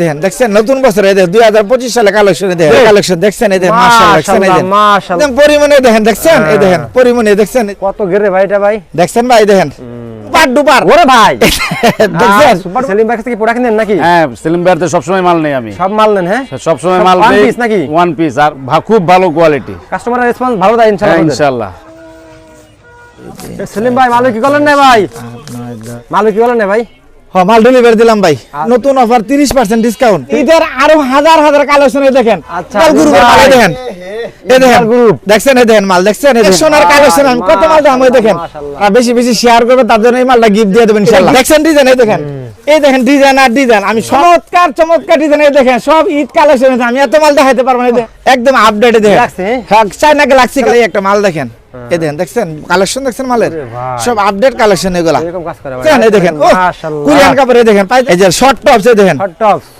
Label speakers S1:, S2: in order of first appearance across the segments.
S1: দেখেন দেখছেন? নতুন বছরে দুই হাজার পঁচিশ সালে কালেকশনে দেখেন কালেকশন দেখছেন? এই দেখেন দেখছেন? এই দেখেন পরিমাণে দেখেন দেখছেন? এই দেখেন পরিমাণে দেখছেন?
S2: কত গেরে ভাই এটা ভাই?
S1: দেখছেন ভাই দেখেন? পার ডুপার
S2: ওরে ভাই।
S1: দেখছেন?
S2: সেলিম ভাই থেকে প্রোডাক্ট নেন নাকি?
S3: হ্যাঁ সেলিম মাল নেই আমি।
S2: সব মাল নেন হ্যাঁ?
S3: সবসময়
S2: সব
S3: মাল
S2: piece নাকি?
S3: ওয়ান পিস আর খুব ভালো কোয়ালিটি
S2: কাস্টমারের রেসপন্স ভালো দেয়
S3: হ্যাঁ
S2: ইনশাআল্লাহ।
S3: ইনশাল্লাহ
S2: সেলিম ভাই মালিক কি করলেন না ভাই? মালিক কি করলেন না ভাই?
S1: হ্যাঁ মাল ডেলিভারি দিলাম ভাই। নতুন অফার ডিসকাউন্ট আরও হাজার হাজার কালেকশন দেখেন।
S2: আচ্ছা,
S1: মাল গ্রুপের মাল দেখেন। এই দেখেন
S2: গ্রুপ।
S1: দেখছেন এই দেখেন মাল দেখছেন এই সোনার কালেকশন আমি কত মাল দাম দেখেন। আর বেশি বেশি শেয়ার করবে তার জন্য এই মালটা গিফট দিয়ে দেবেন ইনশাআল্লাহ। দেখছেন ডিজাইন এই দেখেন। এই দেখেন ডিজাইন আর ডিজাইন আমি চমৎকার চমৎকার ডিজাইন এই দেখেন। সব ঈদ কালেকশন আমি এত মাল দেখাইতে পারব না একদম আপডেট দেখেন? হ্যাঁ চাইনা গ্যালাক্সি এই একটা মাল দেখেন। এই দেখেন দেখছেন? কালেকশন দেখছেন মালের? সব আপডেট কালেকশন এগুলা।
S2: এরকম কাজ
S1: দেখেন এই দেখেন ও
S2: মাশাআল্লাহ।
S1: কোরিয়ান কাপড়ে দেখেন পাই- এই যে শর্ট টপস এই দেখেন।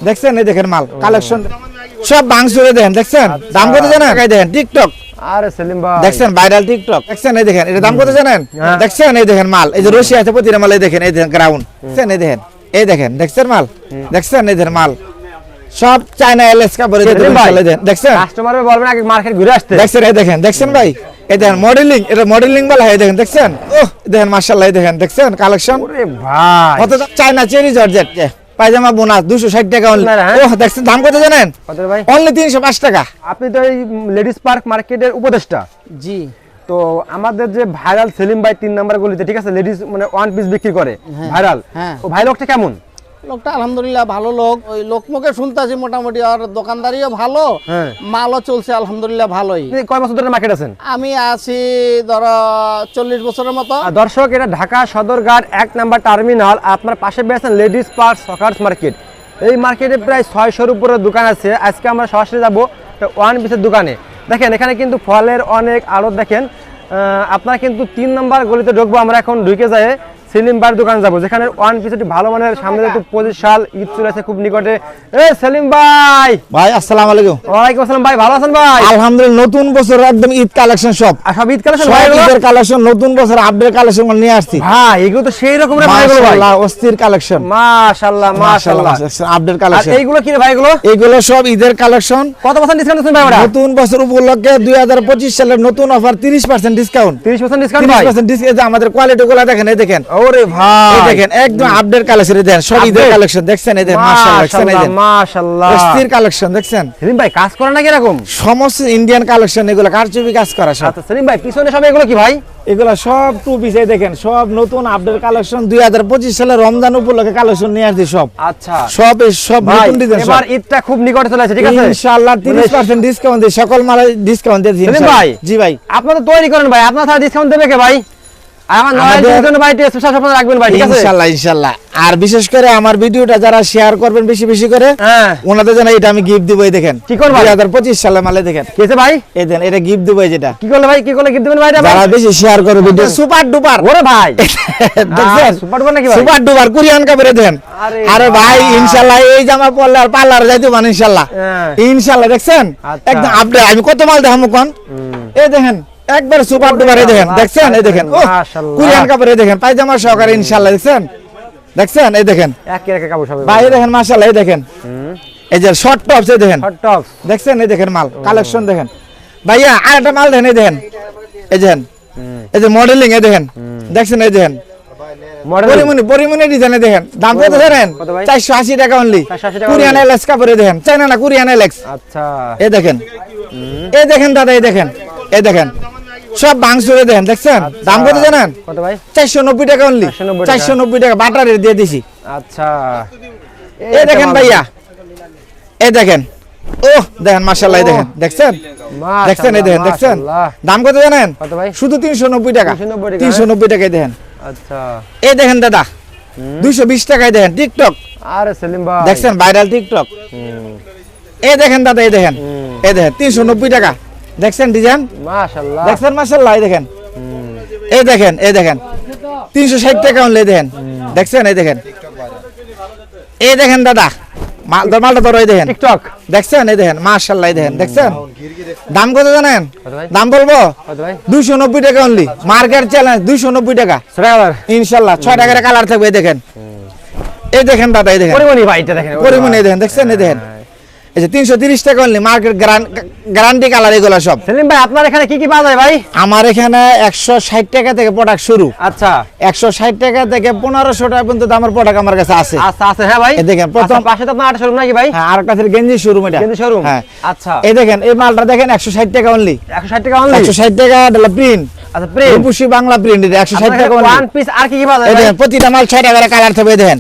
S1: দেখছেন এই দেখেন মাল কালেকশন সব দেখেন দেখছেন? দাম কত জানেন? দেখেন টিকটক
S2: আরে সেলিম ভাই।
S1: দেখছেন ভাইরাল টিকটক দেখছেন এই দেখেন এটা দাম কত জানেন?
S2: হ্যাঁ।
S1: দেখছেন এই দেখেন মাল এই যে রশি আছে প্রতিটা মাল এই দেখেন এই দেখেন গ্রাউন্ড দেখছেন এই দেখেন এই দেখেন দেখছেন মাল? দেখছেন এই দেখেন মাল? সব চায়না এলএস কাপড়ে দেখছেন?
S2: কাস্টমারে বলবেন আগে মার্কেট ঘুরে আসতে।
S1: দেখছেন এই দেখেন দেখছেন ভাই? এই দেখেন মডেলিং এটা মডেলিং বলা হয় দেখেন দেখছেন? ওহ দেখেন মাশাআল্লাহ এই দেখেন দেখছেন? কালেকশন
S2: ওরে ভাই।
S1: কত China cherry georgette pyjama bonus দুশো ষাট টাকা।
S2: হ্যাঁ?
S1: ওহ দেখছেন দাম কত জানেন?
S2: কত ভাই?
S1: অনলি তিনশো পাঁচ টাকা।
S2: আপনি তো এই লেডিস পার্ক মার্কেটের উপদেষ্টা।
S1: জি।
S2: তো আমাদের যে ভাইরাল সেলিম ভাই তিন নাম্বার গলিতে ঠিক আছে? লেডিস মানে ওয়ান পিস বিক্রি করে ভাইরাল
S4: হ্যাঁ।
S2: ও ভাই লোকটা কেমন?
S4: লোকটা আলহামদুলিল্লাহ ভালো লোক। ওই লোকমুখে শুনতেছি মোটামুটি আর দোকানদারিও ভালো।
S2: হ্যাঁ।
S4: মালও চলছে আলহামদুলিল্লাহ ভালোই।
S2: কয় বছর ধরে মার্কেট আছেন?
S4: আমি আছি ধরো চল্লিশ বছরের মতো।
S2: দর্শক এটা ঢাকা সদরঘাট এক নাম্বার টার্মিনাল আপনার পাশে পেয়েছেন লেডিস পার্ক সকার্স মার্কেট। এই মার্কেটে প্রায় ছয়শোর উপরে দোকান আছে। আজকে আমরা সরাসরি যাব ওয়ান পিসের দোকানে। দেখেন এখানে কিন্তু ফলের অনেক আড়ত দেখেন। আপনারা কিন্তু তিন নাম্বার গলিতে ঢুকবো আমরা এখন ঢুকে যাই। সেলিম বার দোকান যাব। যেখানে ওয়ান পিস একটি ভালো মানের সামনে একটু পঁচিশ সাল ঈদ চলে আছে খুব নিকটে। এ সেলিম ভাই!
S1: ভাই আসসালামু আলাইকুম।
S2: ওয়ালাইকুম আসসালাম ভাই ভালো আছেন ভাই?
S1: আলহামদুলিল্লাহ নতুন বছর একদম ঈদ কালেকশন সব।
S2: সব ঈদ কালেকশন ভাই?
S1: ঈদের কালেকশন নতুন বছর আপডেট কালেকশন নিয়ে আসছি।
S2: ভাই এগুলো তো সেই রকমের ভাইগুলো ভাই।
S1: মাশাআল্লাহ অস্থির কালেকশন।
S2: মাশাআল্লাহ মাশাআল্লাহ।
S1: Update collection.
S2: আর এইগুলো কি রে ভাই এগুলো
S1: এগুলো সব ঈদের কালেকশন।
S2: কত পার্সেন্ট ডিসকাউন্ট দিচ্ছেন ভাই ওরা?
S1: নতুন বছর উপলক্ষে দুই হাজার পঁচিশ সালের নতুন অফার তিরিশ পার্সেন্ট ডিসকাউন্ট
S2: 30% ডিসকাউন্ট
S1: তিরিশ
S2: ভাই?
S1: পার্সেন্ট ডিসকাউন্ট আমাদের কোয়ালিটি গুলো দেখেন এই দেখেন।
S2: ওরে ভাই।
S1: দেখেন একদম আপডেট কালেকশন দেখেন সব ঈদের কালেকশন দেখছেন মাশাআল্লাহ দেখছেন এই
S2: মাশাআল্লাহ
S1: কালেকশন দেখছেন?
S2: সেলিম ভাই কাজ করে নাকি এরকম?
S1: সমস্ত ইন্ডিয়ান কালেকশন এগুলো কারচুপি কাজ করা সব।
S2: আচ্ছা সেলিম ভাই পিছনে সব এগুলো কি ভাই?
S1: এগুলো সব টু পিস এই দেখেন সব নতুন আপডেট কালেকশন দুই হাজার পঁচিশ সালে রমজান উপলক্ষে কালেকশন নিয়ে আসছি সব।
S2: আচ্ছা।
S1: সব সব নতুন ডিজাইন
S2: এবার ঈদটা খুব নিকটে চলে আসছে ঠিক আছে?
S1: ইনশাআল্লাহ তিরিশ
S2: মানে
S1: পার্সেন্ট ডিসকাউন্ট দিয়ে সকল মালে ডিসকাউন্ট দিয়ে
S2: সেলিম ভাই।
S1: জি ভাই।
S2: আপনারা তৈরি করেন ভাই আপনার ছাড়া ডিসকাউন্ট দেবে কে ভাই? আর
S1: বিশেষ করে আমার ভিডিওটা যারা শেয়ার করবেন বেশি বেশি করে
S2: হ্যাঁ।
S1: ওনাদের জন্য এটা আমি গিফট দিব এই দেখেন।
S2: কি করব
S1: দুই হাজার পঁচিশ সালে মালে দেখেন।
S2: ভাই?
S1: এই দেন এটা গিফট দিব এই যেটা।
S2: কি করলে ভাই কি করলে গিফট দেবেন ভাই
S1: যারা বেশি শেয়ার করে ভিডিও সুপার ডুপার।
S2: ওরে ভাই।
S1: দেখছেন?
S2: সুপার ডুপার নাকি
S1: সুপার ডুপার কোরিয়ান কাপড়ে দেন
S2: আরে
S1: ভাই। ইনশাআল্লাহ এই জামা পরলে আর পার্লার যাইতে পারেন ইনশাআল্লাহ
S2: হ্যাঁ।
S1: ইনশাআল্লাহ দেখছেন?
S2: আচ্ছা।
S1: একদম আপডেট আমি কত মাল দেখামু কোন? এই দেখেন একবার সুপার এই দেখেন দেখছেন এই দেখেন। কোরিয়ান কাপড়ে দেখেন পায়জামা সহকারে ইনশাল্লাহ দেখছেন দেখছেন এই দেখেন ভাই এই দেখেন মাশাআল্লাহ এই দেখেন এই যে শর্ট টপস এই দেখেন দেখছেন এই দেখেন মাল কালেকশন দেখেন ভাইয়া আর একটা মাল দেখেন এই দেখেন এই দেখেন এই যে মডেলিং এই দেখেন দেখছেন এই দেখেন
S2: মডেল
S1: পরিমণি পরিমণি ডিজাইনে দেখেন দাম কত জানেন
S2: কত ভাই?
S1: চারশো আশি টাকা অনলি কোরিয়ান এলেক্স কাপড়ে দেখেন চাইনা না কোরিয়ান এলেক্স
S2: আচ্ছা
S1: এই দেখেন এই দেখেন দাদা এই দেখেন এই দেখেন সব বাংসুরে দেখেন দেখছেন? দাম কত জানেন?
S2: কত ভাই?
S1: চারশো নব্বই টাকা অনলি
S2: 490 টাকা।
S1: চারশো নব্বই টাকা বাটারে দিয়ে দিছি।
S2: আচ্ছা।
S1: এই দেখেন ভাইয়া। এই দেখেন। ও দেখেন মাশাল্লাহ এই দেখেন। দেখছেন? দেখছেন এই দেখেন দেখছেন? দাম কত জানেন?
S2: কত ভাই?
S1: শুধু তিনশো নব্বই টাকা।
S2: 390 টাকা,
S1: তিনশো নব্বই টাকায় দেখেন।
S2: আচ্ছা।
S1: এই দেখেন দাদা দুইশো বিশ টাকায় দেখেন টিকটক।
S2: আরে সেলিম ভাই।
S1: দেখছেন ভাইরাল টিকটক। এই দেখেন দাদা এই দেখেন। এই দেখেন তিনশো নব্বই টাকা। দেখছেন ডিজাইন
S2: মাশাআল্লাহ
S1: দেখছেন এই দেখেন এই দেখেন এই দেখেন তিনশো ষাট টাকা অনলি দেখেন দেখছেন এই দেখেন এই দেখেন দাদা মাল মালটা ধরো এই দেখেন
S2: টিকটক
S1: দেখছেন এই দেখেন মাশাল্লাহ এই দেখেন দেখছেন দাম কত জানেন দাম বলব
S2: কত ভাই
S1: দুইশো নব্বই টাকা অনলি মার্কেট চ্যালেঞ্জ দুইশো নব্বই টাকা
S2: সেটা কালার
S1: ইনশাল্লাহ ছয় টাকার কালার থাকবে এই দেখেন এই দেখেন দাদা এই দেখেন
S2: পরিমণি ভাই এটা দেখেন
S1: পরিমণি দেখেন দেখছেন এই দেখেন তিনশো তিরিশ টাকা অনলি মার্কেট গ্যারান্টি কালার এগুলো সব।
S2: সেলিম ভাই আপনার এখানে কি কি পাওয়া যায় ভাই?
S1: আমার এখানে একশো ষাট টাকা থেকে প্রোডাক্ট শুরু।
S2: আচ্ছা।
S1: একশো ষাট টাকা থেকে পনেরোশো টাকা পর্যন্ত দামের প্রোডাক্ট আমার কাছে আছে।
S2: আচ্ছা আছে হ্যাঁ ভাই।
S1: দেখেন, প্রথম-
S2: আচ্ছা, পাশে তো আপনার শোরুম নাকি ভাই?
S1: হ্যাঁ আর একটা গেঞ্জি শোরুম এটা।
S2: গেঞ্জি showroom?
S1: হ্যাঁ।
S2: আচ্ছা।
S1: এই দেখেন এই মালটা দেখেন একশো ষাট টাকা অনলি
S2: একশো ষাট টাকা অনলি
S1: একশো ষাট টাকা প্রিন্ট
S2: আচ্ছা প্রিন্ট
S1: রূপসী বাংলা প্রিন্ট এটা একশো ষাট টাকা
S2: ওয়ান পিস আর কি কি পাওয়া যায়
S1: দেখেন প্রতিটা মাল ছয়টা করে কালার থাকবে দেখেন।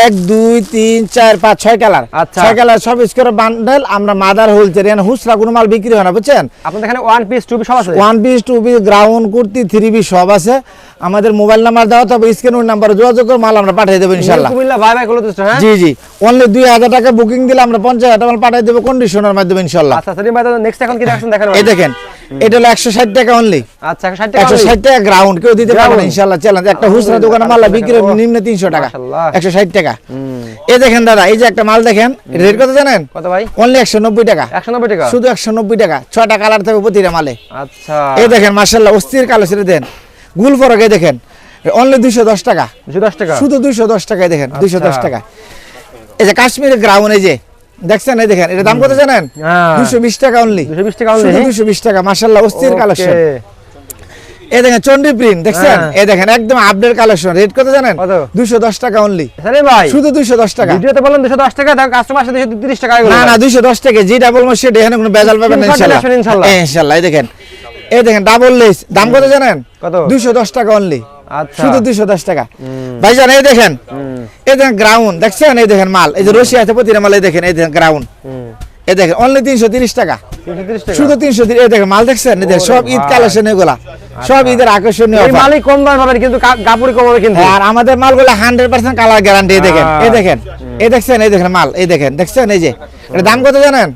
S1: এক দুই তিন চার পাঁচ ছয় কালার
S2: আচ্ছা।
S1: ছয় কালার সব স্কোর বান্ডেল আমরা মাদার হোলসেল এখানে হুসরা কোনো মাল বিক্রি হয় না বুঝছেন?
S2: আপনাদের এখানে ওয়ান পিস টু পিস সব আছে?
S1: One piece two piece ground kurti three piece সব আছে। আমাদের মোবাইল নাম্বার দাও তবে স্ক্রিন নাম্বারে যোগাযোগ করে মাল আমরা পাঠিয়ে দেবো
S2: ভাই ভাই গুলো হ্যাঁ?
S1: জি জি। অনলি দুই হাজার টাকা বুকিং দিলে আমরা পঞ্চাশ হাজার টাকা মাল পাঠিয়ে দেবো কন্ডিশনের মাধ্যমে ইনশাল্লাহ
S2: আচ্ছা সেলিম ভাই নেক্সট এখন কি দেখেন
S1: এই দেখেন এটা হলো একশো ষাট টাকা অনলি
S2: আচ্ছা একশো ষাট টাকা
S1: একশো
S2: only?
S1: ষাট টাকা গ্রাউন্ড কেউ দিতে পারবে না ইনশাল্লাহ চ্যালেঞ্জ একটা হুসরা দোকানে মাল্লা বিক্রি নিম্ন তিনশো টাকা। একশো ষাট টাকা। এই দেখেন দাদা এই যে একটা মাল দেখেন রেট কত জানেন?
S2: কত ভাই?
S1: অনলি একশো নব্বই টাকা।
S2: একশো নব্বই টাকা?
S1: শুধু একশো নব্বই টাকা ছয়টা কালার থাকবে প্রতিটা মালে।
S2: আচ্ছা।
S1: এই দেখেন মার্শাল্লাহ অস্থির কালো সেটা দেন গুল ফরক এই দেখেন। অনলি দুইশো দশ টাকা।
S2: দুশো দশ টাকা?
S1: শুধু দুইশো দশ টাকায় দেখেন দুইশো দশ
S2: আচ্ছা।
S1: টাকা। এই যে কাশ্মীরের গ্রাউন্ড এই যে। দেখছেন? এই দেখেন এটা দাম কত জানেন?
S2: হ্যাঁ।
S1: দুইশো বিশ টাকা অনলি
S2: দুশো বিশ টাকা only?
S1: শুধু বিশ টাকা মার্শাল্লাহ অস্থির কালেকশন এই দেখেন চন্ডি প্রিন্ট দেখছেন?
S2: হ্যাঁ।
S1: এই দেখেন একদম আপডেট কালেকশন রেট কত জানেন?
S2: কত?
S1: দুইশো দশ টাকা অনলি
S2: সেলিম ভাই।
S1: শুধু দুইশো দশ টাকা।
S2: ভিডিওতে বললেন দুশো দশ টাকা দেখো কাস্টমার সাথে দুশো তিরিশ টাকা এগুলো
S1: না না
S2: ভাই।
S1: দুইশো দশ টাকা যেটা বলব সেটা এখানে কোনো বেজাল পাবেন না
S2: Screenshot
S1: ইনশাল্লাহ
S2: দিলে
S1: এই দেখেন। এই দেখেন ডাবল লেস দাম কত জানেন?
S2: কত?
S1: দুইশো দশ টাকা অনলি শুধু দুইশো দশ টাকা। ভাইজান এই দেখেন এই দেখেন গ্রাউন্ড দেখছেন? এই দেখেন মাল এই যে রশি আছে প্রতিটা মাল এই দেখেন এই দেখেন গ্রাউন্ড এই দেখেন অনলি তিনশো তিরিশ টাকা।
S2: টাকা?
S1: শুধু তিনশো এই দেখেন মাল দেখছেন? এই সব ঈদ কালেকশন এগুলা। সব ঈদের আকর্ষণীয়।
S2: মালিক কম দামে পাবেন কিন্তু কা- কাপড়ই কম হবে কিন্তু।
S1: আর আমাদের মালগুলো হান্ড্রেড পার্সেন্ট কালার গ্যারান্টি এই দেখেন এই দেখেন এই দেখছেন এই দেখেন মাল এই দেখেন দেখছেন এই যে। এটা দাম কত জানেন?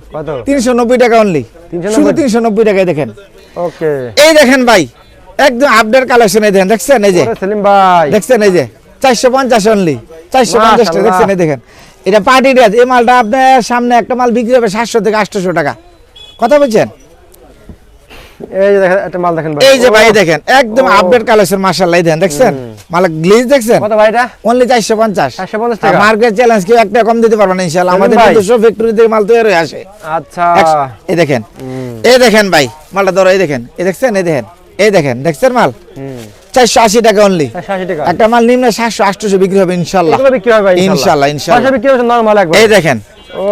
S1: তিনশো নব্বই টাকা অনলি শুধু তিনশো নব্বই টাকায় দেখেন। এই দেখেন ভাই একদম আপডেট কালেকশন এই দেখেন দেখছেন এই যে?
S2: সেলিম ভাই।
S1: দেখছেন এই যে? চারশো পঞ্চাশ অনলি চারশো পঞ্চাশ টাকা দেখছেন এই দেখেন। এটা পার্টি ড্রেস এই মালটা আপনার সামনে একটা মাল বিক্রি হবে সাতশো থেকে আটশোশো টাকা। কথা বলছেন?
S2: এই যে দেখেন একটা মাল দেখেন ভাই।
S1: এই যে ভাই দেখেন একদম। আপডেট কালেকশন দেখেন দেখছেন? মাল গ্লিজ দেখছেন?
S2: কত ভাই এটা?
S1: অনলি চারশো পঞ্চাশ।
S2: 450 টাকা।
S1: মার্কেট চ্যালেঞ্জ কেউ একটা কম দিতে পারবে না ইনশাল্লাহ
S2: সেলিম
S1: আমাদের। নিজস্ব ফ্যাক্টরি থেকে মাল তৈরি হয়ে আসে।
S2: আচ্ছা।
S1: এই দেখেন। এই দেখেন ভাই মালটা ধরো এই দেখেন এই দেখছেন এই দেখেন। এই দেখেন দেখছেন মাল? চারশো আশি টাকা অনলি একটা মাল নিম্ন সাতশো আটশোশো বিক্রি হবে ইনশাল্লাহ।
S2: বিক্রি হবে
S1: ইনশাল্লাহ, ইনশাল্লাহ।
S2: বিক্রি হবে নরমাল
S1: এই দেখেন।
S2: ও।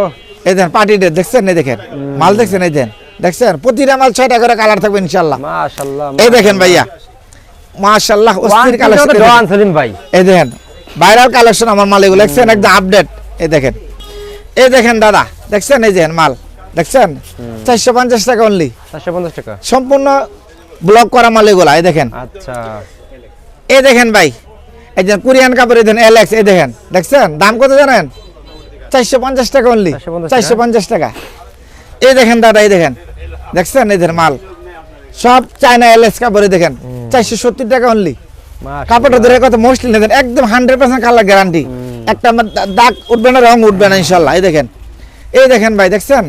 S1: এই দেখেন পার্টি ডেট দেখছেন? এই দেখেন। মাল দেখছেন? এই দেখেন। দেখছেন? প্রতিটা মাল ছয়টা করে কালার থাকবে ইনশাল্লাহ। এই দেখেন ভাইয়া। মাশাল্লাহ অস্থির কালেকশন
S2: ভাই।
S1: এই দেখেন ভাইরাল কালেকশন আমার মাল এগুলো দেখছেন? একদম আপডেট এই দেখেন। এই দেখেন দাদা দেখছেন? এই দেখেন মাল দেখছেন? চারশো পঞ্চাশ টাকা অনলি
S2: চারশো পঞ্চাশ টাকা।
S1: সম্পূর্ণ ব্লক করা মাল এগুলা এই দেখেন।
S2: আচ্ছা।
S1: এই দেখেন ভাই এই যে কোরিয়ান কাপড় এই দেখেন এলেক্স এই দেখেন দেখছেন? দাম কত জানেন? চারশো পঞ্চাশ টাকা অনলি
S2: 450
S1: চারশো পঞ্চাশ টাকা। এই দেখেন দাদা এই দেখেন দেখছেন? এই দেখেন মাল। সব চায়না এলেক্স কাপড় দেখেন চারশো সত্তর টাকা অনলি কাপড়টা ধরে কত মোস্টলি নেবেন একদম হান্ড্রেড পার্সেন্ট কালার গ্যারান্টি একটা দাগ উঠবে না রং উঠবে না ইনশাল্লাহ এই দেখেন। এই দেখেন ভাই দেখছেন?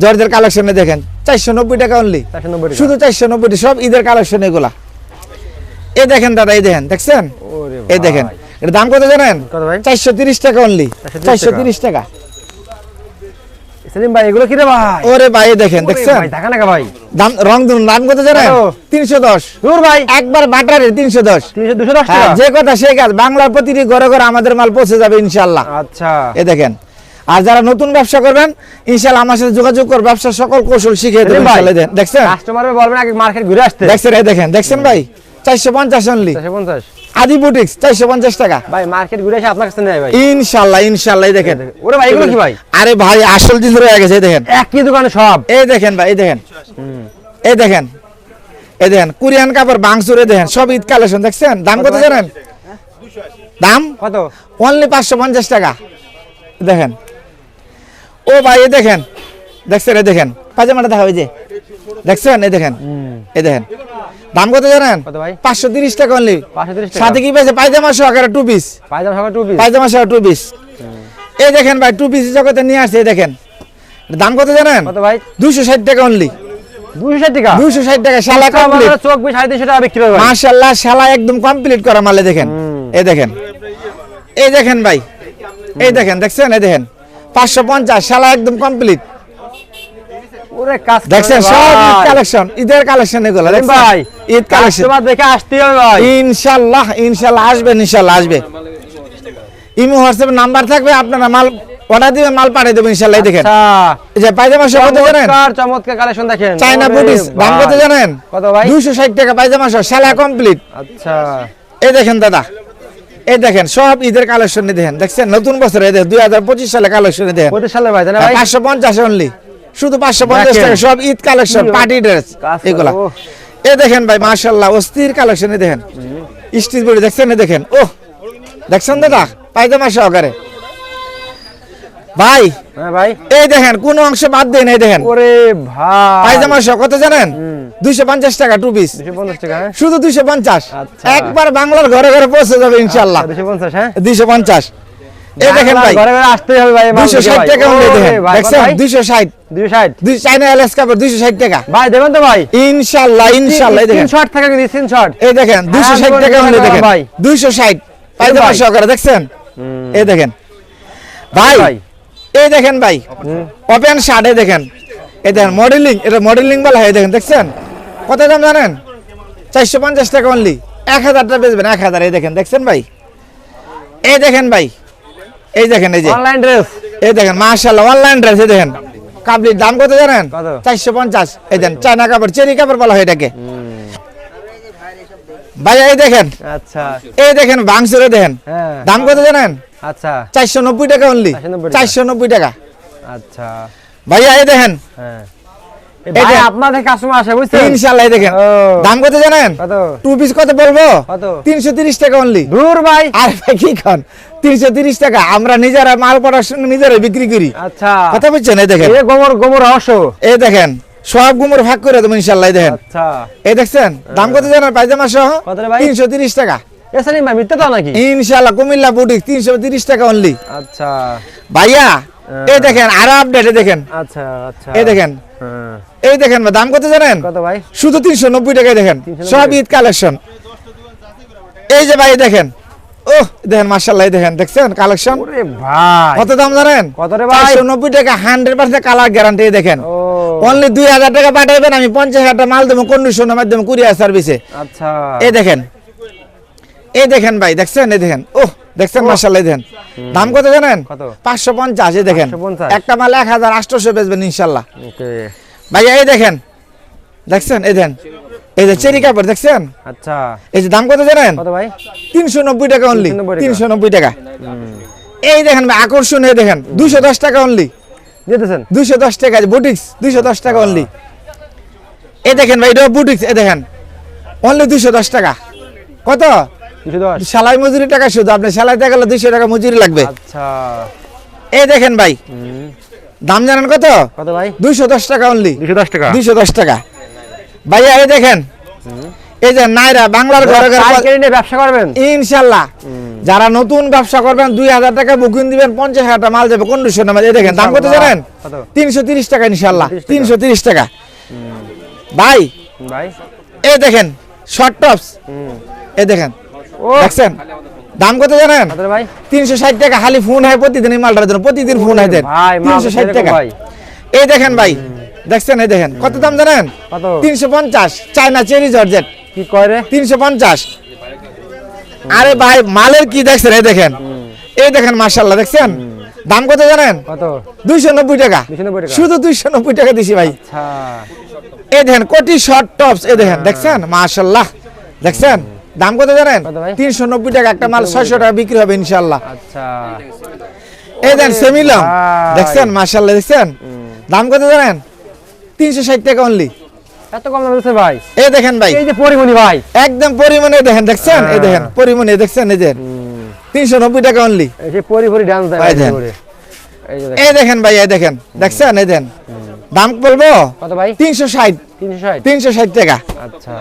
S1: জর্জের কালেকশনে দেখেন চারশো নব্বই টাকা অনলি শুধু চারশো নব্বই সব ঈদের কালেকশন এগুলা। এই দেখেন দাদা এই দেখেন দেখছেন? এই দেখেন দাম কত জানেন? চারশো তিরিশ টাকা অনলি চারশো তিরিশ টাকা।
S2: সেলিম ভাই এগুলো কি রে ভাই?
S1: ওরে ভাই দেখেন দেখছেন
S2: ভাই দেখা না ভাই।
S1: দাম রং দিন দাম কত জানেন?
S2: কত?
S1: তিনশো দশ।
S2: দূর ভাই।
S1: একবার বাটারে তিনশো দশ।
S2: তিনশো দুশো দশ
S1: হ্যাঁ,
S2: টাকা?
S1: যে কথা সেই কাজ বাংলার প্রতিটি ঘরে ঘরে আমাদের মাল পৌঁছে যাবে ইনশাল্লাহ
S2: আচ্ছা।
S1: এ দেখেন আর যারা নতুন ব্যবসা করবেন ইনশাল্লাহ আমার সাথে যোগাযোগ করে ব্যবসার সকল কৌশল শিখিয়ে দেবেন দেখছেন?
S2: কাস্টমার বলবেন আগে মার্কেট ঘুরে আসতে।
S1: দেখছেন এই দেখেন দেখছেন ভাই? চারশো পঞ্চাশ অনলি
S2: চারশো পঞ্চাশ।
S1: আদি বুটিক্স চারশো পঞ্চাশ টাকা।
S2: ভাই মার্কেট ঘুরে এসে আপনার কাছে নেয় ভাই।
S1: ইনশাল্লাহ এই দেখেন।
S2: ওরে ভাই এগুলো কি ভাই?
S1: আরে ভাই আসল জিনিস রয়ে গেছে দেখেন।
S2: একই দোকানে সব।
S1: এই দেখেন ভাই এই দেখেন। এই দেখেন। এই দেখেন কোরিয়ান কাপড় বাংসুর দেখেন সব ঈদ কালেকশন দেখছেন? দাম কত জানেন? দাম?
S2: কত?
S1: অনলি পাঁচশো পঞ্চাশ টাকা। দেখেন। ও ভাই এ দেখেন। দেখছেন এই দেখেন। পাজামাটা দেখা ওই যে। দেখছেন এই দেখেন। এ দেখেন। দাম কত জানেন?
S2: কত ভাই?
S1: পাঁচশো তিরিশ টাকা অনলি সাথে কি পেয়েছে? পায়জামা সহকারে টু পিস
S2: পায়জামা সকাল টু পিস
S1: পায়জামা সহ টু পিস এই দেখেন ভাই টু পিস জগতে নিয়ে আসছে দেখেন। দাম কত জানেন?
S2: কত ভাই?
S1: দুশো ষাট টাকা অনলি এই দেখেন। ভাই। এই দেখেন দেখছেন? এই দেখেন। পাঁচশো পঞ্চাশ শালা একদম কমপ্লিট
S2: ওরে কাজ
S1: দেখছেন সব কালেকশন ঈদের কালেকশন এগুলো?
S2: ভাই
S1: ঈদ কালেকশন।
S2: দেখে আসতে হবে
S1: ইনশাল্লাহ ইনশাল্লাহ আসবেন ইনশাল্লাহ আসবে। ইমো হোয়াটসঅ্যাপ নাম্বার থাকবে আপনারা মাল অর্ডার দিবেন মাল পাঠিয়ে দেবেন ইনশাল্লাহ দেখেন।
S2: আচ্ছা।
S1: এই যে পায়জামা সহ কত জানেন?
S2: চমৎকার চমৎকার কালেকশন দেখেন।
S1: চায়না বুটিস দাম কত জানেন?
S2: কত ভাই?
S1: দুইশো ষাট টাকা পায়জামা সহ শালা কমপ্লিট
S2: আচ্ছা।
S1: এই দেখেন দাদা এই দেখেন সব ঈদের কালেকশন দেখেন। দেখছেন? নতুন বছরে দুই হাজার পঁচিশ সালে কালেকশন দেখেন।
S2: সালে ভাই
S1: পাঁচশো পঞ্চাশ অনলি শুধু পাঁচশো পঞ্চাশ টাকা সব ঈদ কালেকশন পার্টি ড্রেস এগুলা। এ দেখেন ভাই মার্শাল্লাহ অস্থির কালেকশন দেখেন। স্টিচ বডি দেখছেন? দেখেন ও দেখছেন দাদা? পায়জামা সহকারে। ভাই
S2: হ্যাঁ ভাই।
S1: এই দেখেন কোন অংশ বাদ দেন এই দেখেন।
S2: ওরে ভাই।
S1: পায়জামা সহ কত জানেন? দুইশো পঞ্চাশ টাকা টু পিস
S2: দুশো পঞ্চাশ টাকা হ্যাঁ।
S1: শুধু দুইশো পঞ্চাশ।
S2: আচ্ছা।
S1: একবার বাংলার ঘরে ঘরে পৌঁছে যাবে
S2: হ্যাঁ।
S1: দুইশো পঞ্চাশ। এই দেখেন ভাই
S2: ঘরে ঘরে হবে।
S1: টাকা হলে দেখেন দেখছেন? দুই চাইনা এলএস টাকা।
S2: ভাই দেবেন তো ভাই।
S1: দেখেন।
S2: স্ক্রিনশট
S1: এই দেখেন দুইশো ষাট টাকা হলে। দেখেন। পায়জামা
S2: ভাই।
S1: সহকারে দেখছেন? এই দেখেন। ভাই
S2: ভাই।
S1: এই দেখেন ভাই ওপেন শার্ট এই দেখেন। এই দেখেন মডেলিং এটা মডেলিং বলা হয় দেখেন দেখছেন? কত দাম জানেন? চারশো পঞ্চাশ টাকা অনলি এক হাজারটা বেচবেন এক হাজার এই দেখেন দেখছেন ভাই? এই দেখেন ভাই এই দেখেন এই যে।
S2: অনলাইন ড্রেস
S1: এই দেখেন মাশাআল্লাহ অনলাইন ড্রেস এই দেখেন। কাবলির দাম কত জানেন? চারশো পঞ্চাশ। এই দেন চায়না কাপড় চেরি কাপড় বলা হয় এটাকে। ভাই এই দেখেন।
S2: আচ্ছা।
S1: এই দেখেন বাংসুরে দেখেন।
S2: হ্যাঁ।
S1: দাম কত জানেন?
S2: আচ্ছা।
S1: চারশো নব্বই টাকা অনলি
S2: 490 টাকা। আচ্ছা।
S1: ভাইয়া এই দেখেন।
S2: হ্যাঁ। এই
S1: এই
S2: ভাই আপনাদের কাস্টমার আসে বুঝছেন?
S1: ইনশাল্লাহ দেখেন। দাম কত জানেন?
S2: কত?
S1: টু পিস কত বলব?
S2: কত?
S1: তিনশো তিরিশ টাকা অনলি
S2: দূর ভাই।
S1: আর ভাই কি খান? তিনশো তিরিশ টাকা। আমরা নিজেরা মাল প্রোডাকশন নিজেরা বিক্রি করি।
S2: আচ্ছা।
S1: কথা বুঝছেন? এই দেখেন।
S2: এ গোমর গোমর
S1: এই দেখেন। সব গুমর ভাগ করে দেবো ইনশাল্লাহ দেখেন।
S2: আচ্ছা।
S1: এই দেখছেন? দাম কত জানেন? পায়জামা সহ? তিনশো তিরিশ টাকা।
S2: এ সালিম ভাই মিথ্যা তো নাকি?
S1: ইনশাল্লাহ কুমিল্লা বুটিক তিনশো তিরিশ টাকা অনলি
S2: আচ্ছা।
S1: ভাইয়া এই দেখেন আরও আপডেট দেখেন।
S2: আচ্ছা আচ্ছা।
S1: এই দেখেন।
S2: হ্যাঁ।
S1: এই দেখেন দাম কত জানেন?
S2: কত ভাই?
S1: শুধু তিনশো নব্বই টাকায় দেখেন।
S2: 390
S1: সব ঈদ কালেকশন এই যে ভাই দেখেন। ও দেখেন মার্শাল্লাহ দেখেন দেখছেন কালেকশন
S2: ওরে ভাই।
S1: কত দাম জানেন?
S2: কত রে ভাই?
S1: চারশো নব্বই টাকা হান্ড্রেড পার্সেন্ট কালার গ্যারান্টি দেখেন। অনলি দুই হাজার টাকা পাঠাইবেন আমি পঞ্চাশ হাজার টাকা মাল দেবো কন্ডিশনের মাধ্যমে কুরিয়ার সার্ভিসে
S2: আচ্ছা।
S1: এই দেখেন এই দেখেন ভাই দেখছেন? এই দেখেন। ও দেখছেন? মার্শাল্লাহ দেখেন। দাম কত জানেন? পাঁচশো পঞ্চাশ এই দেখেন। একটা মাল এক হাজার আটশোশো বেচবেন ইনশাল্লাহ ভাই এই দেখেন। দেখছেন? এই দেখেন। এই যে চেরি কাপড় দেখছেন?
S2: আচ্ছা।
S1: এই যে দাম কত জানেন? তিনশো নব্বই টাকা অনলি তিনশো নব্বই টাকা। এই দেখেন ভাই আকর্ষণ এই দেখেন। দুশো দশ টাকা অনলি দুশো দশ টাকা বুটিক্স দুশো দশ টাকা অনলি এই দেখেন ভাই এটা বুটিক্স এই দেখেন। অনলি দুশো দশ টাকা। কত? সেলাই মজুরি টাকা শুধু আপনি সেলাইতে গেলে দুশো টাকা মজুরি লাগবে।
S2: আচ্ছা।
S1: এই দেখেন ভাই দাম জানেন কত?
S2: কত ভাই?
S1: দুইশো দশ টাকা অনলি
S2: দুশো দশ টাকা।
S1: দুইশো দশ টাকা। ভাইয়া এই দেখেন এই যে নাইরা বাংলার ঘরে ঘরে
S2: ব্যবসা করবেন?
S1: ইনশাল্লাহ। যারা নতুন ব্যবসা করবেন দুই হাজার টাকা বুকিং দিবেন পঞ্চাশ হাজার টাকা মাল যাবে কন্ডিশন এই দেখেন দাম কত জানেন? তিনশো তিরিশ টাকা ইনশাল্লাহ। তিনশো তিরিশ টাকা। ভাই
S2: ভাই?
S1: এই দেখেন শর্ট টপস। এই দেখেন দেখছেন? দাম কত জানেন?
S2: ভাই।
S1: তিনশো ষাট টাকা খালি ফোন হয় প্রতিদিন এই মালটার জন্য প্রতিদিন ফোন হয় দেন। তিনশো ষাট টাকা। এই দেখেন ভাই দেখছেন এই দেখেন কত দাম জানেন? তিনশো পঞ্চাশ চায়না চেরি জর্জেট।
S2: কি কয় রে?
S1: তিনশো পঞ্চাশ। আরে ভাই মালের কি দেখছেন এই দেখেন। এই দেখেন মার্শাল্লাহ দেখছেন? দাম কত জানেন?
S2: কত?
S1: দুইশো নব্বই টাকা। শুধু দুইশো নব্বই টাকা দিছি ভাই।
S2: আচ্ছা।
S1: এই দেখেন কোটি শর্ট টপস এই দেখেন দেখছেন? মার্শাল্লাহ দেখছেন? দাম কত জানেন? তিনশো নব্বই টাকা একটা মাল ছয়শো টাকা বিক্রি হবে ইনশাল্লাহ
S2: আচ্ছা।
S1: এই দেন সেমিলম। দেখছেন? মার্শাল্লাহ দেখছেন? দাম কত জানেন? তিনশো ষাট টাকা অনলি
S2: এত কম দাম ভাই।
S1: এই দেখেন ভাই।
S2: এই যে পরিমণি ভাই।
S1: একদম পরিমাণে দেখেন দেখছেন? এই
S2: হ্যাঁ।
S1: দেখেন পরিমাণে দেখছেন? এই যে তিনশো নব্বই টাকা অনলি
S2: এই যে ডান্স দেয়
S1: দেখেন। ভাই এই দেখেন দেখছেন? এই দেন। দাম বলব?
S2: কত ভাই?
S1: তিনশো ষাট।
S2: তিনশো ষাট।
S1: তিনশো ষাট টাকা।
S2: আচ্ছা।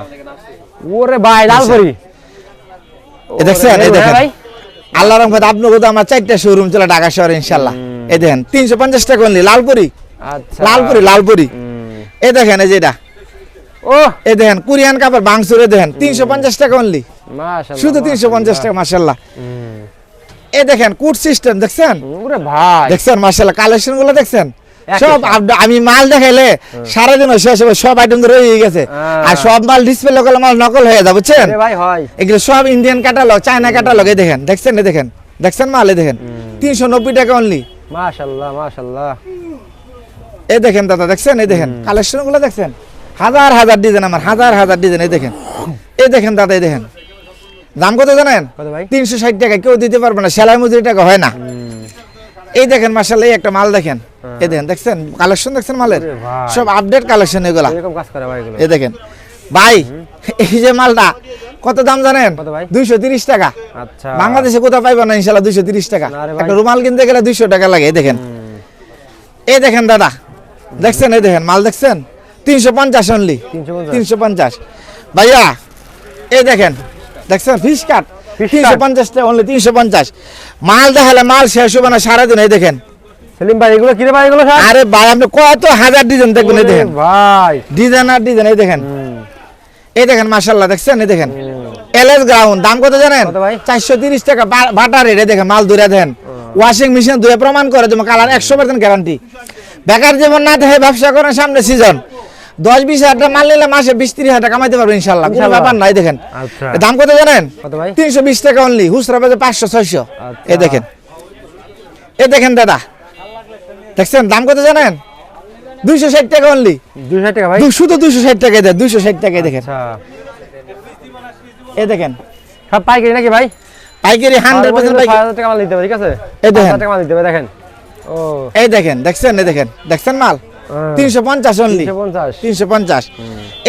S2: ওরে ভাই পরি
S1: এই দেখছেন এই দেখেন। আল্লাহ রহমত কোথাও আমার চারটা শোরুম ঢাকা শহরে ইনশাল্লাহ এই দেখেন তিনশো পঞ্চাশ টাকা অনলি লালপুরি
S2: আচ্ছা।
S1: লালপুরি লালপুরি। এই দেখেন এই যেটা
S2: ও।
S1: এই দেখেন কোরিয়ান কাপড় বাংসুরে দেখেন তিনশো পঞ্চাশ টাকা অনলি শুধু তিনশো পঞ্চাশ টাকা মাসাল্লাহ এই দেখেন কুট সিস্টেম দেখছেন? দেখছেন মার্শাল্লাহ কালেকশনগুলো দেখছেন? সব আমি মাল দেখাইলে সারাদিন শেষ হবে সব আইটেম রয়ে গেছে।
S2: হ্যাঁ।
S1: আর সব মাল ডিসপ্লে লোকাল মাল নকল হয়ে যাবে বুঝছেন? এগুলো সব ইন্ডিয়ান ক্যাটালগ চায়না ক্যাটালগ এই দেখেন দেখছেন এই দেখেন দেখছেন মাল এই দেখেন। তিনশো নব্বই টাকা অনলি
S2: মাশাআল্লাহ মাশাআল্লাহ
S1: এই দেখেন দাদা দেখছেন এই দেখেন কালেকশনগুলো দেখছেন? হাজার হাজার ডিজাইন আমার হাজার হাজার ডিজাইন এই দেখেন। এই দেখেন দাদা এই দেখেন। দাম কত জানেন? তিনশো ষাট টাকা কেউ দিতে পারবে না সেলাই মজুরি টাকা হয় না। এই দেখেন মাসাল্লাহ এই একটা মাল দেখেন। এই দেখেন দেখছেন? কালেকশন দেখছেন মালের? সব আপডেট কালেকশন এগুলা। দেখেন। ভাই এই যে মালটা কত দাম জানেন? দুইশো তিরিশ টাকা।
S2: আচ্ছা।
S1: বাংলাদেশে কোথাও পাইবেন না ইনশাল্লাহ দুইশো তিরিশ টাকা। একটা রুমাল কিনতে গেলে দুইশো টাকা লাগে এই দেখেন। এই দেখেন দাদা দেখছেন? এই দেখেন মাল দেখছেন? তিনশো পঞ্চাশ অনলি তিনশো পঞ্চাশ। ভাইয়া এই দেখেন দেখছেন? Fish cut. তিনশো
S2: cut?
S1: পঞ্চাশ টাকা অনলি তিনশো পঞ্চাশ। মাল দেখালে মাল শেষ হবে না সারাদিন এই দেখেন।
S2: সেলিম ভাই এগুলো ভাই এগুলো সব?
S1: আরে ভাই আপনি কত হাজার ডিজাইন দেখবেন এই দেখেন।
S2: ভাই।
S1: ডিজাইন আর ডিজাইন এই দেখেন। এই দেখেন মাশাল্লাহ দেখছেন? এই দেখেন। এলএস গ্রাউন্ড দাম কত জানেন?
S2: কত ভাই?
S1: চারশো তিরিশ টাকা রেটে দেখেন মাল দেন ওয়াশিং মেশিন ধুয়ে প্রমাণ করে কালার একশো পার্সেন্ট গ্যারান্টি বেকার জীবন না দেখে ব্যবসা করেন সামনে সিজন দশ বিশ হাজার টাকা মাল নিলে মাসে বিশ তিরিশ হাজার টাকা কামাইতে পারবেন ইনশাল্লাহ কোনো ব্যাপার নাই দেখেন।
S2: আচ্ছা।
S1: দাম কত জানেন? তিনশো বিশ টাকা অনলি হুসরা বাজে পাঁচশো ছয়শো
S2: আচ্ছা।
S1: এই দেখেন। এই দেখেন দাদা। দেখছেন দাম কত জানেন? দুইশো ষাট টাকা অনলি
S2: দুশো টাকা ভাই?
S1: শুধু দুইশো ষাট টাকায় দেয় দুইশো ষাট টাকায় দেখেন।
S2: আচ্ছা।
S1: এই দেখেন।
S2: সব পাইকারি নাকি ভাই?
S1: পাইকারি হান্ড্রেড পার্সেন্ট পাইকারি।
S2: টাকা মাল নিতে হবে ঠিক আছে?
S1: এই দেখেন।
S2: টাকা মাল নিতে হবে দেখেন। ও।
S1: এই দেখেন দেখছেন এই দেখেন। দেখছেন মাল। তিনশো পঞ্চাশ অনলি
S2: তিনশো পঞ্চাশ।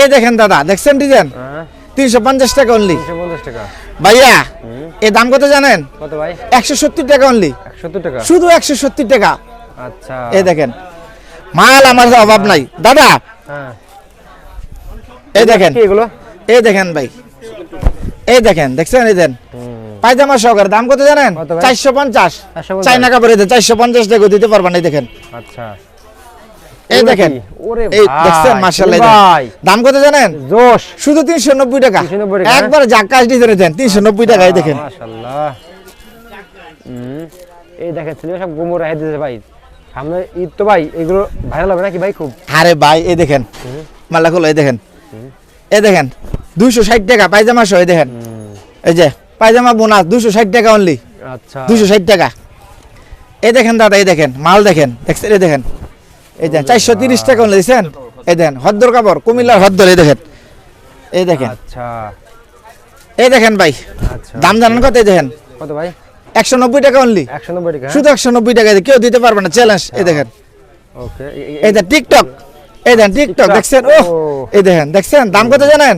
S1: এই দেখেন দাদা দেখছেন ডিজাইন?
S2: হ্যাঁ।
S1: তিনশো পঞ্চাশ টাকা অনলি
S2: টাকা।
S1: ভাইয়া এই দাম কত জানেন?
S2: কত ভাই?
S1: একশো সত্তর টাকা অনলি
S2: সত্তর টাকা।
S1: শুধু একশো সত্তর টাকা।
S2: আচ্ছা।
S1: এই দেখেন মাল আমার অভাব নাই। দাদা
S2: হ্যাঁ।
S1: এই দেখেন
S2: এগুলো?
S1: এই দেখেন ভাই এই দেখেন দেখছেন এই দেন? পায়জামা সহকারে দাম কত জানেন? চারশো পঞ্চাশ।
S2: 450
S1: চাইনা কাপড়ে দেন চারশো পঞ্চাশ টাকা দিতে পারবেন এই দেখেন।
S2: আচ্ছা।
S1: এই দেখেন এই দেখছেন মার্শাল্লাহ দাম কত জানেন?
S2: জোশ।
S1: শুধু তিনশো নব্বই টাকা। একবার জাকাশ ডিজাইনে দেন তিনশো নব্বই টাকায় দেখেন।
S2: এই দেখেন ছেলে সব গোমর রেখে দিয়েছে ভাই। সামনে ঈদ তো ভাই এগুলো ভাইরাল হবে নাকি ভাই খুব?
S1: আরে ভাই এই দেখেন। মাল্লা খোলো এই দেখেন। এই দেখেন দুইশো ষাট টাকা পায়জামা সহ এই দেখেন। এই যে পায়জামা বোনাস দুশো ষাট টাকা অনলি
S2: আচ্ছা।
S1: দুশো ষাট টাকা। এই দেখেন দাদা এই দেখেন মাল দেখেন দেখছেন এই দেখেন। এই দেখেন চারশো তিরিশ টাকা অনলি দিচ্ছেন এই দেখেন হদ্দর কাপড় কুমিল্লার হদ্দর এই দেখেন। এই দেখেন।
S2: আচ্ছা।
S1: এই দেখেন ভাই
S2: আচ্ছা।
S1: দাম জানেন কত এই দেখেন?
S2: কত ভাই?
S1: একশো নব্বই টাকা অনলি
S2: একশো নব্বই টাকা
S1: শুধু একশো নব্বই টাকা দিয়ে কেউ দিতে পারবে না চ্যালেঞ্জ এই দেখেন।
S2: ওকে
S1: এই দেখেন টিকটক এই দেখেন টিকটক দেখছেন? ও
S2: ও।
S1: এই দেখেন দেখছেন? দাম কত জানেন?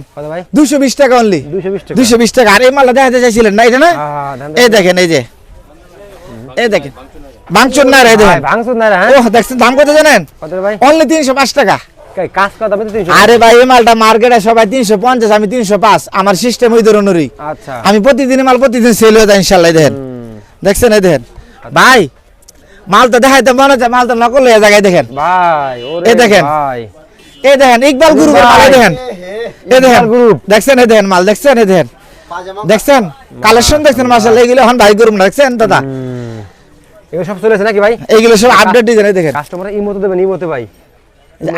S1: দুশো বিশ টাকা অনলি
S2: দুশো বিশ টাকা।
S1: আর এই মালটা দেখাতে চাইছিলেন না এটা না?
S2: হ্যাঁ,
S1: এই দেখেন এই যে। এই দেখেন। বাংচুর না রে দেখেন।
S2: ভাঙচুর না রে, হ্যাঁ?
S1: ও দেখছেন? দাম কত জানেন? অনলি তিনশো পাঁচ টাকা। আরে ভাই এই মালটা মার্কেটে সবাই তিনশো পঞ্চাশ আমি তিনশো পাঁচ। আমার সিস্টেম ওই ধরনেরই।
S2: আচ্ছা।
S1: আমি প্রতিদিন মাল প্রতিদিন সেল হয়ে যায় ইনশাল্লাহ দেখেন। দেখছেন এই দেখেন। ভাই মাল তো দেখাইতে মনে হচ্ছে মাল তো নকল হয়ে জায়গায় দেখেন।
S2: ভাই ওরে
S1: এই দেখেন।
S2: ভাই।
S1: এই দেখেন ইকবাল গ্রুপের মাল দেখেন। এই দেখেন
S2: গ্রুপ।
S1: দেখছেন এই দেখেন মাল দেখছেন এই দেখেন। দেখছেন? কালেকশন দেখছেন মাসাল এইগুলো এখন ভাই গ্রুপ দেখছেন দাদা?
S2: এগুলো সব চলেছে নাকি ভাই?
S1: এইগুলো সব আপডেট ডিজাইন দেখেন।
S2: কাস্টমার ইমোতে দেবেন ইমোতে ভাই।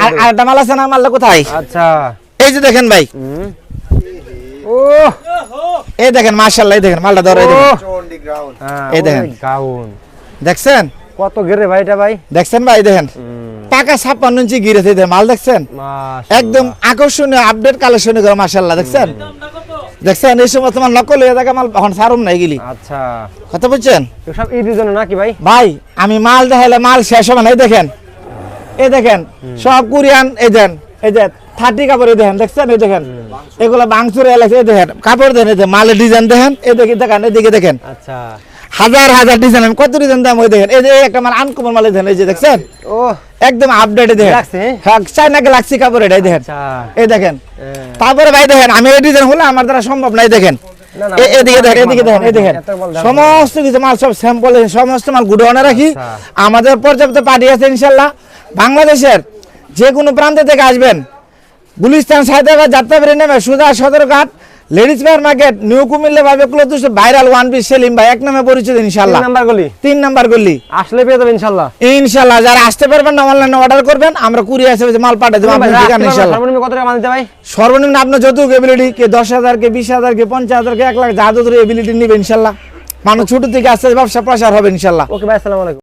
S1: আর আরেকটা মাল আছে না মালটা কোথায়?
S2: আচ্ছা।
S1: এই যে দেখেন ভাই।
S2: হুম। ও।
S1: এই দেখেন মাশাআল্লাহ এই দেখেন মালটা ধরে এই দেখেন।
S2: হ্যাঁ,
S1: দেখেন।
S2: গাউন
S1: দেখছেন?
S2: কত গেরে ভাই এটা ভাই?
S1: দেখছেন ভাই দেখেন। টাকা ছাপ্পান্ন ইঞ্চি গিরেছে মাল দেখছেন? একদম আকর্ষণীয় আপডেট কালেকশন করে মাশাআল্লাহ দেখছেন? দেখছেন এই সময় তোমার নকল হয়ে থাকা মাল এখন সারুম না এগুলি।
S2: আচ্ছা।
S1: কথা বুঝছেন?
S2: সব ঈদের জন্য নাকি ভাই?
S1: ভাই আমি মাল দেখাইলে মাল শেষ হবে না এই দেখেন। এই দেখেন সব কোরিয়ান এই দেন এই যে থার্টি কাপড় এই দেখেন দেখছেন? এই দেখেন এগুলো বাংসুরে এলাকা এই দেখেন কাপড় দেন এই যে মালের ডিজাইন দেখেন এই দেখে দেখেন এদিকে দেখেন।
S2: আচ্ছা।
S1: হাজার হাজার ডিজাইন আমি কত ডিজাইন দাম ওই দেখেন? এই যে একটা মাল আনকমন মাল এই দেখেন এই যে দেখছেন?
S2: ও
S1: একদম আপডেট দেখেন।
S2: লাগছে?
S1: হ্যাঁ? চাইনা গ্যালাক্সি কাপড় এটা দেখেন।
S2: আচ্ছা।
S1: এই দেখেন। তারপরে ভাই দেখেন আমি এই ডিজাইন হলে আমার দ্বারা সম্ভব নাই দেখেন।
S2: না, না,
S1: এ- এদিকে দেখেন এদিকে দেখেন এই দেখেন।
S2: এত মাল দাম।
S1: সমস্ত কিছু মাল সব স্যাম্পল সমস্ত মাল গুডাউনে রাখি। আমাদের পর্যাপ্ত পার্টি আছে ইনশাল্লাহ। বাংলাদেশের যে কোনো প্রান্ত থেকে আসবেন গুলিস্তান সায়দাবাদ যাত্রাবাড়ি নেমে সুদা Sadarghat ladies fire market new Comilla ভাবে ভাইরাল ওয়ান পিস সেলিম ভাই এক নামে পরিচিত ইনশাল্লাহ
S2: নাম্বার গলি।
S1: তিন নাম্বার গল্লি
S2: আসলে পেয়ে যাবেন ইনশাল্লাহ
S1: ইনশাল্লাহ যারা আসতে পারবেন না অনলাইনে অর্ডার করবেন আমরা কুরিয়ার সার্ভিসে মাল পাঠিয়ে দেবো আপনার ঠিকানা ইনশাল্লাহ
S2: সর্বনিম্ন কত টাকা মানতে ভাই
S1: সর্বনিম্ন আপনার যতটুকু এবিলিটি কে দশ হাজার কে বিশ হাজার কে পঞ্চাশ হাজার কে এক লাখ যা যতটুকু এবিলিটি নিবে ইনশাল্লাহ মানুষ ছোট থেকে আস্তে আস্তে ব্যবসা প্রসার হবে ইনশাল্লাহ
S2: ওকে ভাই আসসালামু আলাইকুম।